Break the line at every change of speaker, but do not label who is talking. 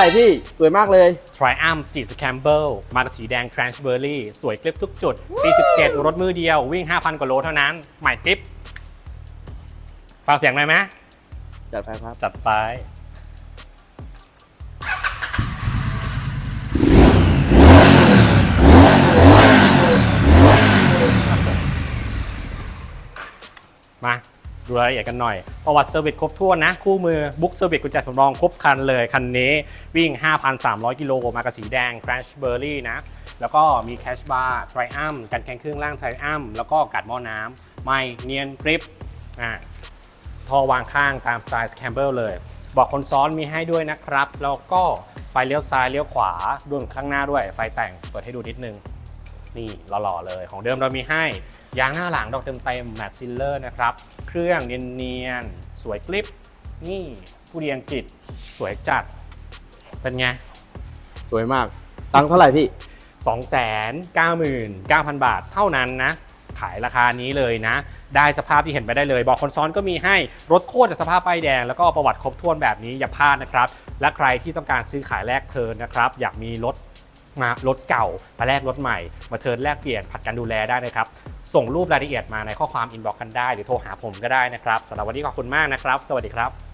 ไหร่พี่ สวยมากเลย
Triumph Street Scramble มากับสีแดง Transberry สวยคลิปทุกจุด ปี17 รถมือเดียววิ่ง 5,000 กว่าโลเท่านั้น ใหม่ติ๊บฟังเสียงหน่อยไหม
จัดไปครับ
จัดไปมา ดูรายละเอียดกันหน่อย ประวัติเซอร์วิสครบถ้วนนะ คู่มือบุ๊กเซอร์วิสกุญแจสำรองครบคันเลย คันนี้วิ่ง 5,300 กิโลมากับสีแดง Crashberry นะ แล้วก็มีแคชบาร์ Triumph กันแข่งเครื่องล่าง Triumph แล้วก็กัดหม้อน้ำไม่เนียนกริปอ่าท่อวางข้างตามสไตล์ Campbell เลยบอกคนซ้อนมีให้ด้วยนะครับ แล้วก็ไฟเลี้ยวซ้ายเลี้ยวขวาดวงข้างหน้าด้วย ไฟแต่งเปิดให้ดูนิดนึง นี่หล่อๆเลย ของเดิมเรามีให้ ยางหน้าหลังดอกเต็มๆแมตซิลเลอร์นะครับ เครื่องเนียนๆสวยกลิป นี่ผู้เรียนอังกฤษสวยจัด เป็นไง
สวยมาก ตังค์เท่าไหร่พี่
299,000 บาทเท่านั้นนะ ขายราคานี้เลยนะ ได้สภาพที่เห็นไปได้เลย บอกคนซ้อนก็มีให้รถโคตรจากสภาพป้ายแดง แล้วก็ประวัติครบถ้วนแบบนี้อย่าพลาดนะครับ และใครที่ต้องการซื้อขายแลกเทิร์นนะครับ อยากมีรถมารถเก่ามาแลกรถใหม่ มาเทิร์นแลกเปลี่ยนผัดกันดูแลได้นะครับ ส่งรูปรายละเอียดมาในข้อความอินบ็อกซ์กันได้ หรือโทรหาผมก็ได้นะครับสำหรับวันนี้ขอบคุณมากนะครับ สวัสดีครับ